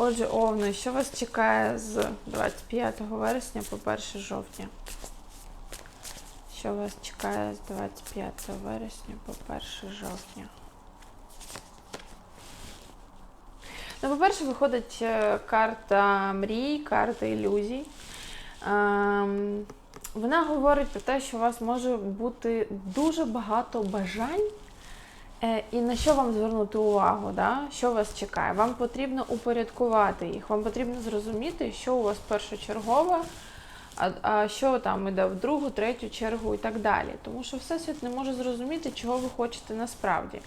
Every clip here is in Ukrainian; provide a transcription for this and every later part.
Отже, Овни, що вас чекає з 25 вересня по 1 жовтня? Що вас чекає з 25 вересня по 1 жовтня? Ну, по-перше, виходить е, карта мрій, карта ілюзій. Ем, вона говорить про те, що у вас може бути дуже багато бажань, і на що вам звернути увагу, да? що вас чекає. Вам потрібно упорядкувати їх, вам потрібно зрозуміти, що у вас першочергове, а, а що там іде в другу, третю чергу і так далі. Тому що Всесвіт не може зрозуміти, чого ви хочете насправді.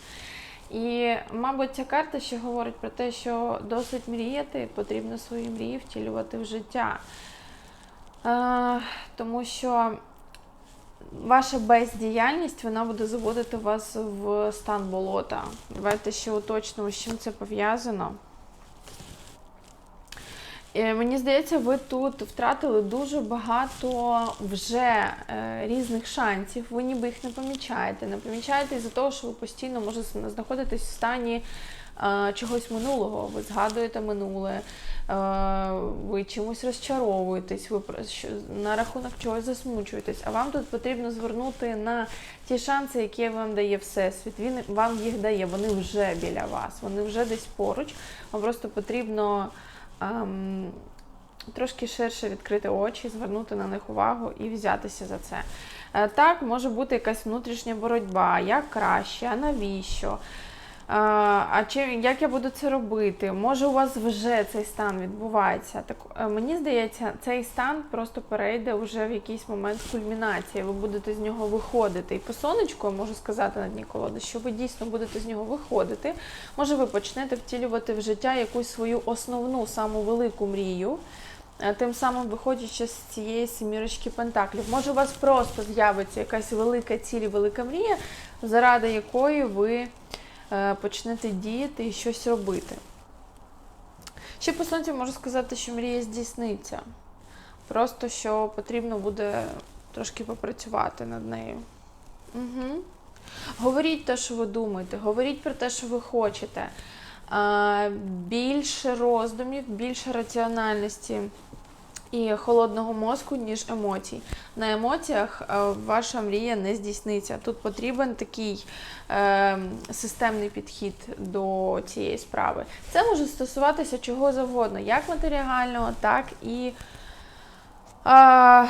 І, мабуть, ця карта ще говорить про те, що досить мріяти, потрібно свої мрії втілювати в життя. Е, тому що ваша бездіяльність вона буде заводити вас в стан болота. Давайте ще уточнимо, з чим це пов'язано. Е, Мені здається, ви тут втратили дуже багато вже е, різних шансів. Ви ніби їх не помічаєте. Не помічаєте із-за того, що ви постійно можете знаходитись в стані чогось минулого. Ви згадуєте минуле, ви чимось розчаровуєтесь, ви на рахунок чогось засмучуєтесь. А вам тут потрібно звернути на ті шанси, які вам дає Всесвіт. Він вам їх дає, вони вже біля вас, вони вже десь поруч. Вам просто потрібно ем, трошки ширше відкрити очі, звернути на них увагу і взятися за це. Е, Так, може бути якась внутрішня боротьба, як краще, а навіщо? А чи як я буду це робити? Може, у вас вже цей стан відбувається? Так е, мені здається, цей стан просто перейде вже в якийсь момент кульмінації. Ви будете з нього виходити. І по сонечку я можу сказати на дні колоди, що ви дійсно будете з нього виходити. Може, ви почнете втілювати в життя якусь свою основну, саму велику мрію. Е, Тим самим виходячи з цієї семірочки пентаклів, може у вас просто з'явиться якась велика ціль, велика мрія, заради якої ви почнете діяти і щось робити. Ще по сонцю можу сказати, що мрія здійсниться. Просто що потрібно буде трошки попрацювати над нею. Угу. Говоріть те, що ви думаєте, говоріть про те, що ви хочете. Більше роздумів, більше раціональності і холодного мозку, ніж емоцій. На емоціях е, ваша мрія не здійсниться. Тут потрібен такий е, системний підхід до цієї справи. Це може стосуватися чого завгодно, як матеріального, так і е,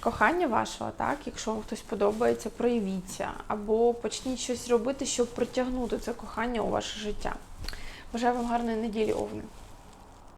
кохання вашого, так, якщо вам хтось подобається, проявіться або почніть щось робити, щоб притягнути це кохання у ваше життя. Бажаю вам гарної неділі, Овни.